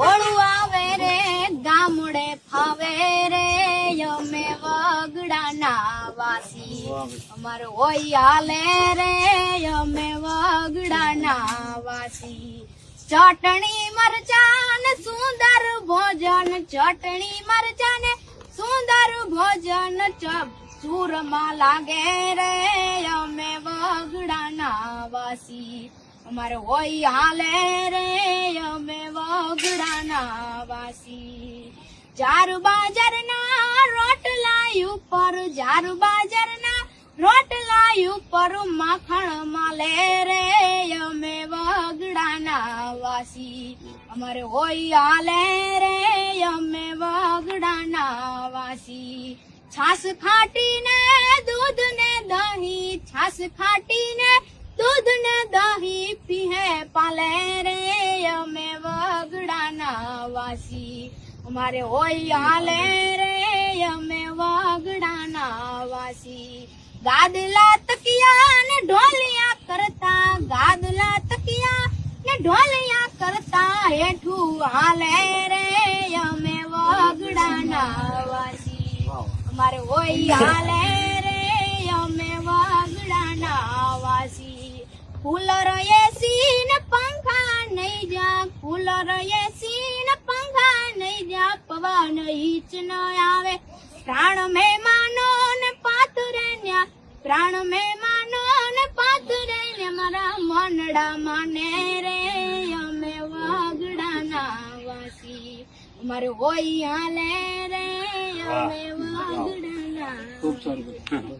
હોળું આવે રે, ગામડે ફાવે રે. અમે વગડાના વાસી. અમારે હોય હાલે રે, અમે વગડાના વાસી. ચટણી મરચાન સુંદર ભોજન, ચટણી મરચાન સુંદર ભોજન. ચૂરમાં લાગે રે, અમે વગડાના વાસી. અમારે હોય હાલે રે, અમે વગડાના વાસી. ચાર બાજરના રોટલા ઉપર ચાર બાજરના રોટલા ઉપર માખણ માલે રે, અમે વગડાના વાસી. અમારે હોય હાલે રે, અમે વગડાના વાસી. છાસ ખાટીને દૂધ ને દહીં, છાસ ખાટીને દૂધ ને પાલે રે અમે વગડાના વાસી. અમારે હોય હાલે રે અમે વગડાના વાસી. ગાદલા તકિયા ને ઢોલિયા કરતા, ગાદલા તકિયા ને ઢોલિયા કરતા હેઠું હાલે રે અમે વગડાના વાસી. અમારે હોય હાલે રે અમે વગડાના વાસી. કુલર એસી કુલર એસી ને પંખા નહીં જા પવન ઈચ ન આવે. પ્રાણ મહેમાનો ને પાતુરે ન્યા પ્રાણ મહેમાનો ને પાતુરે ને મારા મનડા માને રે અમે વાગડાના વાસી. અમારે હોય હાલે રે અમે વાગડાના ખૂબ સારું.